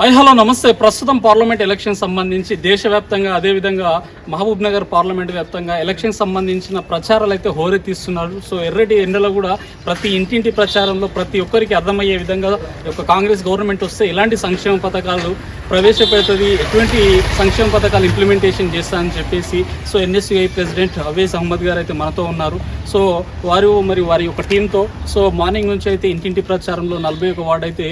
Hi hello నమస్తే. ప్రస్తుతం parliament election సంబంధించి దేశవ్యాప్తంగా అదేవిధంగా మహబూబ్ నగర్ పార్లమెంట్ వ్యాప్తంగా ఎలక్షన్ సంబంధించిన ప్రచారాలు అయితే హోరెత్తిస్తున్నారు. సో ఎర్రటి ఎండలో కూడా ప్రతి ఇంటింటి ప్రచారంలో ప్రతి ఒక్కరికి అర్థమయ్యే విధంగా ఒక కాంగ్రెస్ గవర్నమెంట్ వస్తే ఎలాంటి సంక్షేమ పథకాలు ప్రవేశపెడుతుంది. ఎటువంటి సంక్షేమ పథకాలు ఇంప్లిమెంటేషన్ చేస్తా అని చెప్పేసి so NSUI president Awez Ahmed garu అయితే మనతో ఉన్నారు. సో వారు మరి వారి యొక్క టీంతో సో మార్నింగ్ నుంచి అయితే ఇంటింటి ప్రచారంలో నలభై ఒక వార్డు అయితే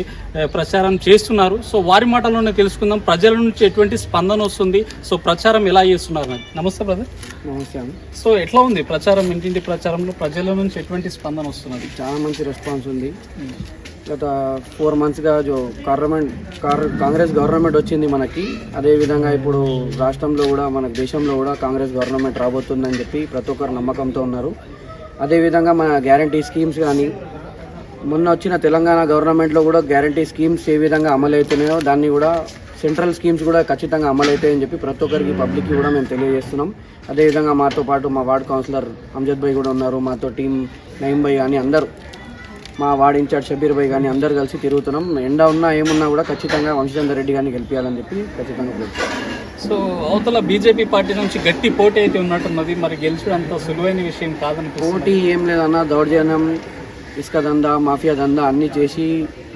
ప్రచారం చేస్తున్నారు. సో వారి మాటల్లోనే తెలుసుకుందాం. ప్రజల నుంచి ఎటువంటి స్పందన వస్తుంది? సో ప్రచారం ఎలా చేస్తున్నారు. నమస్తే బ్రదర్. నమస్తే అండి. సో ఎట్లా ఉంది ప్రచారం? ఇంటింటి ప్రచారంలో ప్రజల నుంచి ఎటువంటి స్పందన వస్తున్నది? చాలా మంచి రెస్పాన్స్ ఉంది. గత ఫోర్ మంత్స్గా జో గవర్నమెంట్ కాంగ్రెస్ గవర్నమెంట్ వచ్చింది మనకి. అదేవిధంగా ఇప్పుడు రాష్ట్రంలో కూడా మన దేశంలో కూడా కాంగ్రెస్ గవర్నమెంట్ రాబోతుందని చెప్పి ప్రతి ఒక్కరు నమ్మకంతో ఉన్నారు. అదేవిధంగా మన గ్యారంటీ స్కీమ్స్ కానీ మొన్న వచ్చిన తెలంగాణ గవర్నమెంట్లో కూడా గ్యారంటీ స్కీమ్స్ ఏ విధంగా అమలు అవుతున్నాయో దాన్ని కూడా సెంట్రల్ స్కీమ్స్ కూడా ఖచ్చితంగా అమలు అవుతాయని చెప్పి ప్రతి ఒక్కరికి పబ్లిక్కి కూడా మేము తెలియజేస్తున్నాం. అదేవిధంగా మాతో పాటు మా వార్డ్ కౌన్సిలర్ అంజద్ భాయ్ కూడా ఉన్నారు. మాతో టీం నయీం భాయ్ కానీ అందరూ. మా వార్డ్ ఇన్ఛార్జ్ షబీర్ భాయ్ కానీ అందరు కలిసి తిరుగుతున్నాం. ఎండ ఉన్నా ఏమున్నా కూడా ఖచ్చితంగా వంశచంద్ర రెడ్డి గారిని గెలిపించాలని చెప్పి ఖచ్చితంగా. సో అవతల బీజేపీ పార్టీ నుంచి గట్టి పోటీ అయితే ఉన్నట్టున్నది. మరి గెలిచడం అంత సులువైన విషయం కాదనిపిస్తుంది. పోటీ ఏం లేదన్నా దౌర్జన్యం ఇసుక దందా మాఫియా దందా అన్నీ చేసి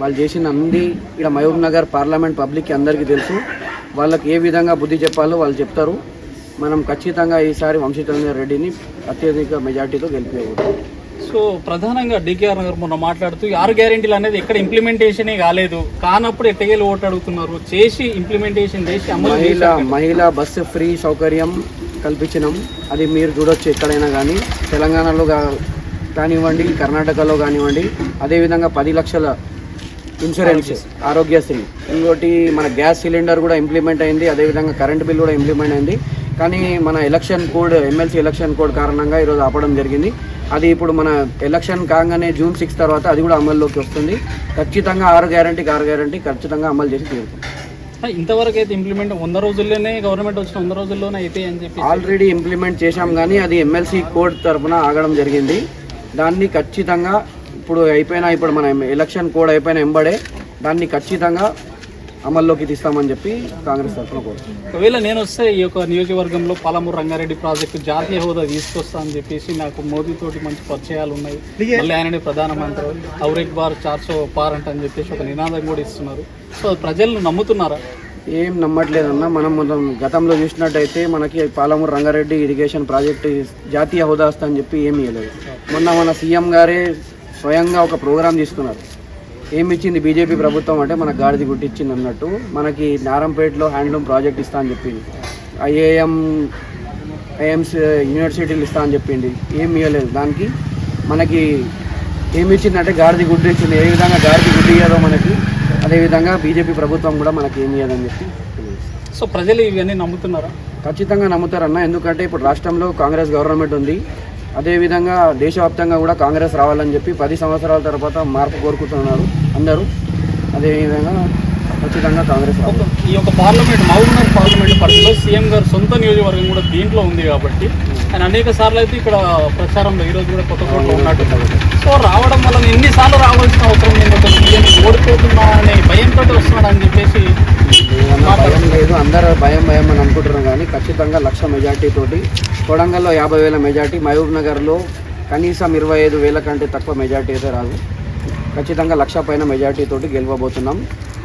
వాళ్ళు చేసిన అన్ని ఇక్కడ మహబూబ్ నగర్ పార్లమెంట్ పబ్లిక్కి అందరికీ తెలుసు. వాళ్ళకి ఏ విధంగా బుద్ధి చెప్పాలో వాళ్ళు చెప్తారు. మనం ఖచ్చితంగా ఈసారి వంశీచంద్ర రెడ్డిని అత్యధిక మెజార్టీతో గెలిపేయకూడదు. సో ప్రధానంగా డికేఆర్ నగర్ మొన్న మాట్లాడుతూ ఆరు గ్యారెంటీలు అనేది ఎక్కడ ఇంప్లిమెంటేషనే కాలేదు. కానప్పుడు ఎట్టగేలు ఓటు అడుగుతున్నారు. చేసి ఇంప్లిమెంటేషన్ చేసి మహిళ. మహిళా బస్సు ఫ్రీ సౌకర్యం కల్పించినాం. అది మీరు చూడొచ్చు ఎక్కడైనా కానీ. తెలంగాణలో కానివ్వండి కర్ణాటకలో కానివ్వండి. అదేవిధంగా పది లక్షల ఇన్సూరెన్స్ ఆరోగ్యశ్రీ. ఇంకోటి మన గ్యాస్ సిలిండర్ కూడా ఇంప్లిమెంట్ అయింది. అదేవిధంగా కరెంట్ బిల్ కూడా ఇంప్లిమెంట్ అయింది. కానీ మన election code MLC election code కారణంగా ఈరోజు ఆపడం జరిగింది. అది ఇప్పుడు మన ఎలక్షన్ కాగానే జూన్ సిక్స్ తర్వాత అది కూడా అమల్లోకి వస్తుంది. ఖచ్చితంగా ఆరు గ్యారంటీకి ఆరు గ్యారంటీ ఖచ్చితంగా అమలు చేసి తీరుతాం. ఆ, ఇంతవరకు అయితే ఇంప్లిమెంట్ వంద రోజుల్లోనే గవర్నమెంట్ వచ్చిన వంద రోజుల్లోనే అయితే అని చెప్పి ఆల్రెడీ ఇంప్లిమెంట్ చేశాం కానీ అది ఎమ్మెల్సీ కోడ్ తరఫున ఆగడం జరిగింది. దాన్ని ఖచ్చితంగా ఇప్పుడు అయిపోయిన ఇప్పుడు మన ఎలక్షన్ కోడ్ అయిపోయిన ఎంబడే దాన్ని ఖచ్చితంగా అమల్లోకి తీస్తామని చెప్పి కాంగ్రెస్ తరఫున కోరుతున్నాం. ఒకవేళ నేను వస్తే ఈ యొక్క నియోజకవర్గంలో పాలమూరు రంగారెడ్డి ప్రాజెక్టు జాతీయ హోదా తీసుకొస్తా అని చెప్పేసి నాకు మోదీ తోటి మంచి పరిచయాలు ఉన్నాయి. మళ్ళీ ఆయననే ప్రధానమంత్రి ఔరేక్ బార్ చార్సో పార్ అంట అని చెప్పేసి ఒక నినాదం కూడా ఇస్తున్నారు. సో ప్రజలు నమ్ముతున్నారా? ఏం నమ్మట్లేదన్న. మనం మనం గతంలో చూసినట్టయితే మనకి పాలమూరు రంగారెడ్డి ఇరిగేషన్ ప్రాజెక్టు జాతీయ హోదా వస్తా అని చెప్పి ఏమీ ఇవ్వలేదు. మొన్న మన సీఎం గారే స్వయంగా ఒక ప్రోగ్రాం తీసుకున్నారు. ఏమి ఇచ్చింది బీజేపీ ప్రభుత్వం అంటే మనకు గాడిది గుట్టించింది అన్నట్టు. మనకి నారంపేటలో హ్యాండ్లూమ్ ప్రాజెక్ట్ ఇస్తా అని చెప్పింది. ఐఏఎం ఐఎమ్స్ యూనివర్సిటీలు ఇస్తా అని చెప్పింది. ఏమి ఇవ్వలేదు దానికి. మనకి ఏమి ఇచ్చిందంటే గాడిది గుడ్డు ఇచ్చింది ఏ విధంగా గాడిది గుడ్డు ఇయ్యదో మనకి అదేవిధంగా బీజేపీ ప్రభుత్వం కూడా మనకి ఏమి ఇవ్వదని చెప్పి. సో ప్రజలు ఇవన్నీ నమ్ముతున్నారా? ఖచ్చితంగా నమ్ముతారన్న. ఎందుకంటే ఇప్పుడు రాష్ట్రంలో కాంగ్రెస్ గవర్నమెంట్ ఉంది. అదేవిధంగా దేశవ్యాప్తంగా కూడా కాంగ్రెస్ రావాలని చెప్పి పది సంవత్సరాల తర్వాత మార్పు కోరుకుంటున్నారు అందరూ. అదేవిధంగా ఖచ్చితంగా కాంగ్రెస్ ఈ యొక్క పార్లమెంట్ మహబూబ్నగర్ పార్లమెంట్ పరిధిలో సీఎం గారు సొంత నియోజకవర్గం కూడా దీంట్లో ఉంది కాబట్టి ఆయన అనేక సార్లు అయితే ఇక్కడ ప్రచారంలో ఈ రోజు కూడా కొత్త కోటలో ఉన్నట్టు. సో రావడం వల్ల ఎన్నిసార్లు రావాల్సిన అవసరం ఒక సీఎం ఓడిపోతున్నా అనే భయంతో వస్తున్నాడు అని చెప్పేసి భయం లేదు అందరూ భయం భయం అని అనుకుంటున్నాం కానీ ఖచ్చితంగా లక్ష మెజార్టీ తోటి కొడంగల్లో యాభై వేల మెజార్టీ మహబూబ్ నగర్లో కనీసం ఇరవై ఐదు వేల కంటే తక్కువ మెజార్టీ అయితే రాదు. ఖచ్చితంగా లక్ష పైన మెజార్టీ తోటి గెలవబోతున్నాం.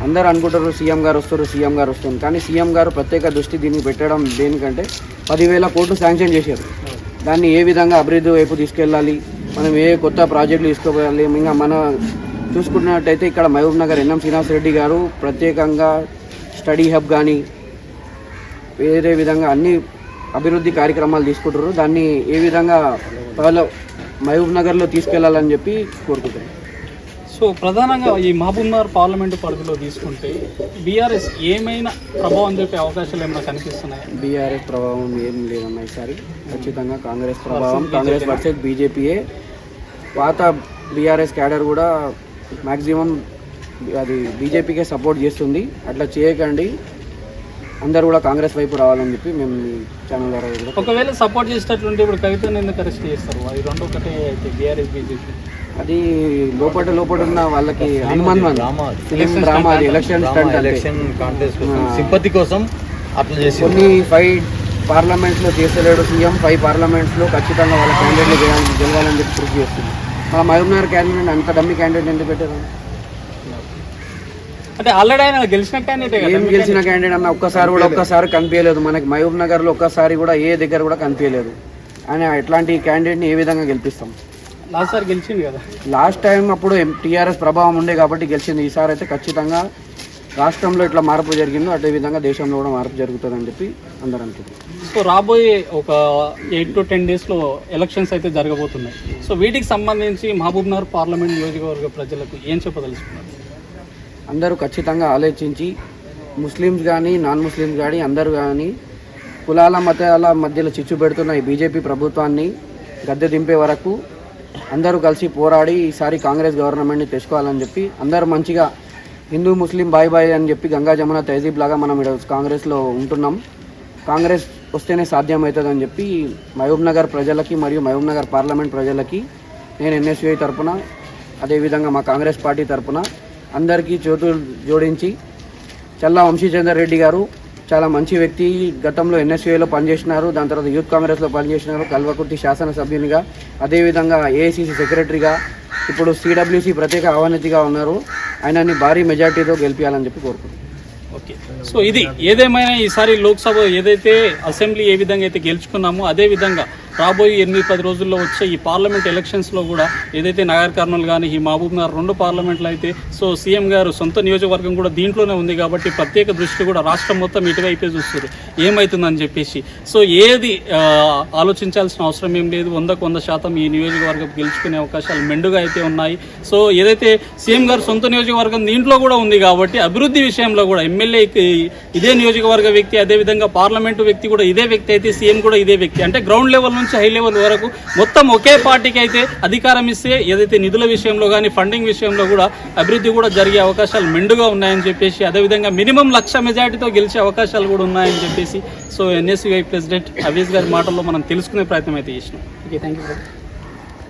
అందరూ అనుకుంటారు సీఎం గారు వస్తారు సీఎం గారు వస్తుంది కానీ సీఎం గారు ప్రత్యేక దృష్టి దీనికి పెట్టడం దేనికంటే పదివేల కోట్లు శాంక్షన్ చేశారు. దాన్ని ఏ విధంగా అభివృద్ధి వైపు తీసుకెళ్ళాలి మనం ఏ కొత్త ప్రాజెక్టులు తీసుకోవాలి ఇంకా మన చూసుకున్నట్టయితే ఇక్కడ మహబూబ్ నగర్ ఎన్ఎం శ్రీనివాస్ రెడ్డి గారు ప్రత్యేకంగా స్టడీ హబ్ కానీ వేరే విధంగా అన్ని అభివృద్ధి కార్యక్రమాలు తీసుకుంటారు దాన్ని ఏ విధంగా మహబూబ్ నగర్లో తీసుకెళ్ళాలని చెప్పి కోరుకుంటున్నాను సో ప్రధానంగా ఈ మహబూబ్నగర్ పార్లమెంటు పరిధిలో తీసుకుంటే బీఆర్ఎస్ ఏమైనా ప్రభావం చూపే అవకాశాలు ఏమైనా కనిపిస్తున్నాయి? బీఆర్ఎస్ ప్రభావం ఏం లేదన్న ఈసారి. ఖచ్చితంగా కాంగ్రెస్ ప్రభావం కాంగ్రెస్ వర్సెస్ బీజేపీయే. పాత బీఆర్ఎస్ క్యాడర్ కూడా మ్యాక్సిమం అది బీజేపీకే సపోర్ట్ చేస్తుంది. అట్లా చేయకండి. అందరూ కూడా కాంగ్రెస్ వైపు రావాలని చెప్పి మేము ఛానల్ ద్వారా ఒకవేళ సపోర్ట్ చేసేటట్లుంటే ఇప్పుడు కవితను ఎందుకు అరెస్ట్ చేస్తారు? అది రెండు ఒకటే అయితే బీఆర్ఎస్ బీజేపీ. అది లోపల లోపల ఉన్న వాళ్ళకి హనుమాన్ ఫిలిం డ్రామా అది election stunt election contest. Sympathy కోసం అట్లా చేసి కొన్ని ఫైవ్ పార్లమెంట్స్లో చేసలేడు సీఎం. ఫైవ్ పార్లమెంట్స్లో ఖచ్చితంగా వాళ్ళ క్యాండిడేట్లు గెలవాలని గెలవాలని చెప్పి ప్రూఫ్ చేస్తుంది. మన మహబూబ్నగర్ క్యాండిడేట్ అంత డమ్మి క్యాండిడేట్ ఎందుకు పెట్టారు? అంటే ఆల్రెడీ ఆయన గెలిచిన క్యాండిడేట్ ఏం గెలిచిన క్యాండిడేట్ అన్న ఒక్కసారి కూడా ఒక్కసారి కనిపించలేదు. మనకి మహబూబ్ నగర్లో ఒక్కసారి కూడా ఏ దగ్గర కూడా కనిపించలేదు. ఆయన ఎట్లాంటి క్యాండిడేట్ని ఏ విధంగా గెలిపిస్తాం? లాస్ట్ సార్ గెలిచింది కదా. లాస్ట్ టైం అప్పుడు టీఆర్ఎస్ ప్రభావం ఉండే కాబట్టి గెలిచింది. ఈసారి అయితే ఖచ్చితంగా రాష్ట్రంలో ఇట్లా మార్పు జరిగిందో అదే విధంగా దేశంలో కూడా మార్పు జరుగుతుందని చెప్పి అందరూ అనుకుంటున్నారు. సో రాబోయే ఒక ఎయిట్ టు టెన్ డేస్లో ఎలక్షన్స్ అయితే జరగబోతున్నాయి. సో వీటికి సంబంధించి మహబూబ్ నగర్ పార్లమెంట్ నియోజకవర్గ ప్రజలకు ఏం చెప్పదలుచుకున్నారు? అందరూ ఖచ్చితంగా ఆలోచించి ముస్లిమ్స్ కానీ నాన్ ముస్లిమ్స్ కానీ అందరూ కానీ కులాల మతాల మధ్యలో చిచ్చు పెడుతున్న ఈ బీజేపీ ప్రభుత్వాన్ని గద్దె దింపే వరకు అందరూ కలిసి పోరాడి ఈసారి కాంగ్రెస్ గవర్నమెంట్ని తెచ్చుకోవాలని చెప్పి అందరూ మంచిగా హిందూ ముస్లిం బాయ్ బాయ్ అని చెప్పి గంగా జమున తహజీబ్ లాగా మనం ఇక్కడ కాంగ్రెస్లో ఉంటున్నాం. కాంగ్రెస్ వస్తేనే సాధ్యమవుతుందని చెప్పి మహబూబ్ నగర్ ప్రజలకి మరియు మహబూబ్ నగర్ పార్లమెంట్ ప్రజలకి నేను ఎన్ఎస్యుఐ తరపున అదేవిధంగా మా కాంగ్రెస్ పార్టీ తరపున అందరికీ చేతులు జోడించి చల్లా వంశీచందర్ రెడ్డి గారు చాలా మంచి వ్యక్తి. గతంలో ఎన్ఎస్యూఏలో పనిచేసినారు దాని తర్వాత యూత్ కాంగ్రెస్లో పనిచేసినారు కల్వకుర్తి శాసనసభ్యునిగా అదేవిధంగా ఏఐసిసి సెక్రటరీగా ఇప్పుడు సిడబ్ల్యూసి ప్రత్యేక ఆహ్వానితిగా ఉన్నారు. ఆయనని భారీ మెజార్టీతో గెలిపించాలని చెప్పి కోరుకుంటున్నాను. ఓకే. సో ఇది ఏదేమైనా ఈసారి లోక్సభ ఏదైతే అసెంబ్లీ ఏ విధంగా అయితే గెలుచుకున్నామో అదే విధంగా రాబోయే ఎనిమిది పది రోజుల్లో వచ్చే ఈ పార్లమెంట్ ఎలక్షన్స్లో కూడా ఏదైతే నగర్ కర్నూలు కానీ ఈ మహబూబ్ నగర్ రెండు పార్లమెంట్లు అయితే సో సీఎం గారు సొంత నియోజకవర్గం కూడా దీంట్లోనే ఉంది కాబట్టి ప్రత్యేక దృష్టి కూడా రాష్ట్రం మొత్తం ఇటువైపే చూస్తారు ఏమవుతుందని చెప్పేసి. సో ఏది ఆలోచించాల్సిన అవసరం ఏం లేదు. వందకు వంద శాతం ఈ నియోజకవర్గం గెలుచుకునే అవకాశాలు మెండుగా అయితే ఉన్నాయి. సో ఏదైతే సీఎం గారు సొంత నియోజకవర్గం దీంట్లో కూడా ఉంది కాబట్టి అభివృద్ధి విషయంలో కూడా ఎమ్మెల్యే ఇదే నియోజకవర్గ వ్యక్తి అదేవిధంగా పార్లమెంటు వ్యక్తి కూడా ఇదే వ్యక్తి అయితే సీఎం కూడా ఇదే వ్యక్తి. అంటే గ్రౌండ్ లెవెల్ నుంచి హై లెవెల్ వరకు మొత్తం ఒకే పార్టీకి అయితే అధికారం ఇస్తే ఏదైతే నిధుల విషయంలో కానీ ఫండింగ్ విషయంలో కూడా అభివృద్ధి కూడా జరిగే అవకాశాలు మెండుగా ఉన్నాయని చెప్పేసి అదేవిధంగా మినిమం లక్ష మెజార్టీతో గెలిచే అవకాశాలు కూడా ఉన్నాయని చెప్పేసి సో ఎన్ఎస్యుఐ ప్రెసిడెంట్ అవేజ్ గారి మాటల్లో మనం తెలుసుకునే ప్రయత్నం అయితే చేసినాం. Okay thank you